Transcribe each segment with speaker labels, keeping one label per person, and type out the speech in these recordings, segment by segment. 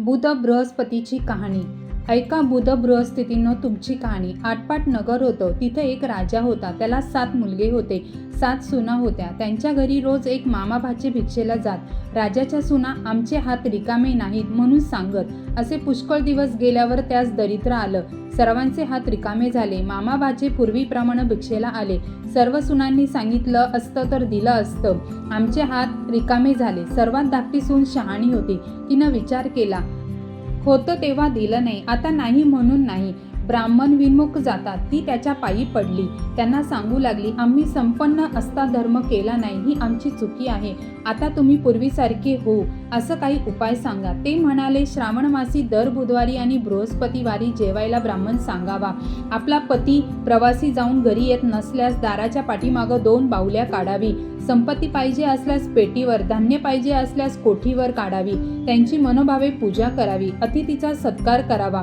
Speaker 1: बुध बृहस्पतीची कहाणी. ऐका बुध बृहस्पतीनं तुमची कहाणी. आटपाट नगर होतं. तिथं एक राजा होता. त्याला सात मुलगे होते. सात सुना होत्या. त्यांच्या घरी रोज एक मामाभाचे भिक्षेला जात. राजाच्या सुना आमचे हात रिकामे नाहीत म्हणून सांगत. असे पुष्कळ दिवस गेल्यावर त्यास दरिद्र आलं. सर्वांचे हात रिकामे झाले. मामा बाजे पूर्वीप्रमाणे भिक्षेला आले. सर्व सुनांनी सांगितलं असतं तर दिलं असतं. आमचे हात रिकामे झाले. सर्वात धाकटी सून शहाणी होती. तिनं विचार केला होतं तेव्हा दिलं नाही. आता नाही म्हणून नाही. ब्राह्मण विमुख जातात. ती त्याच्या पायी पडली. त्यांना सांगू लागली आम्ही संपन्न असता धर्म केला नाही. ही आमची चुकी आहे. आता तुम्ही पूर्वीसारखे हो. असं काही उपाय सांगा. ते म्हणाले श्रावण मासी दर बुधवारी आणि बृहस्पतिवारी जेवायला ब्राह्मण सांगावा. आपला पती प्रवासी जाऊन घरी येत नसल्यास दाराच्या पाठीमागं दोन बाहुल्या काढावी. संपत्ती पाहिजे असल्यास पेटीवर धान्य पाहिजे असल्यास कोठीवर काढावी. त्यांची मनोभावे पूजा करावी. अतिथीचा सत्कार करावा.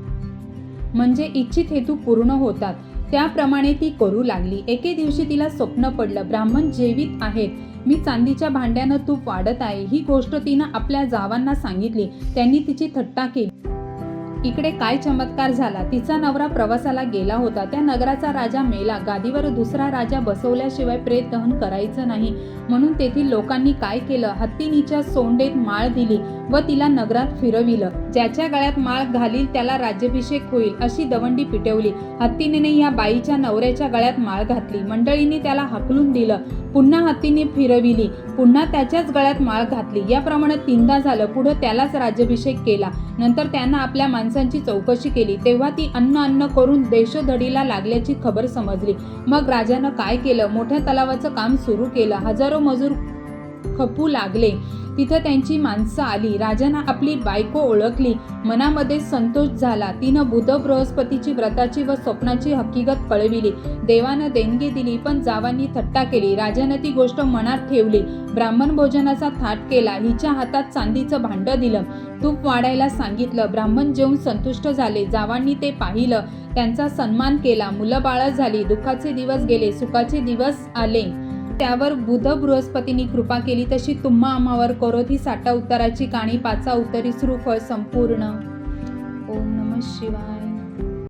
Speaker 1: म्हणजे इच्छित हेतू पूर्ण होतात. त्याप्रमाणे ती करू लागली. एके दिवशी तिला स्वप्न पडलं. ब्राह्मण जेवित आहेत. मी चांदीच्या भांड्यानं तूप वाढत आहे. ही गोष्ट तिनं आपल्या जावांना सांगितली. त्यांनी तिची थट्टा केली. इकडे काय चमत्कार झाला? तिचा नवरा प्रवासाला गेला होता. त्या नगराचा राजा मेला. गादीवर दुसरा राजा बसवल्याशिवाय प्रेत दहन करायचं नाही. म्हणून तेथील लोकांनी काय केलं? हत्तीनीच्या सोंडेत माळ दिली व तिला नगरात फिरविलं. ज्याच्या गळ्यात माळ घालील त्याला राज्याभिषेक होईल अशी दवंडी पिटवली. हत्तीने या बाईच्या नवऱ्याच्या गळ्यात माळ घातली. मंडळींनी त्याला हाकलून दिलं. पुन्हा हत्तीने फिरविली. पुन्हा त्याच्याच गळ्यात माळ घातली. याप्रमाणे तीनदा झालं. पुढे त्यालाच राज्याभिषेक केला. नंतर त्यांना आपल्या माणसांची चौकशी केली. तेव्हा ती अन्न अन्न करून देशोधडीला लागल्याची खबर समजली. मग राजानं काय केलं? मोठ्या तलावाचं काम सुरू केलं. हजारो मजूर खपू लागले. तिथं त्यांची माणसं आली. राजानं आपली बायको ओळखली. मनामध्ये संतोष झाला. तिनं बुध बृहस्पतीची व्रताची व स्वप्नाची हकीकत कळविली. देवानं देणगी दिली पण जावांनी थट्टा केली. राजानं ती गोष्ट मनात ठेवली. ब्राह्मण भोजनाचा थाट केला. हिच्या हातात चांदीचं भांड दिलं. तूप वाढायला सांगितलं. ब्राह्मण जेवून संतुष्ट झाले. जावांनी ते पाहिलं. त्यांचा सन्मान केला. मुलं बाळ झाली. दुःखाचे दिवस गेले. सुखाचे दिवस आले. त्यावर बुध बृहस्पतींनी कृपा केली तशी तुम्हा आम्हावर करोधी साठा उत्तराची काणी पाचा उत्तरी फळ संपूर्ण. ओम नम शिवाय.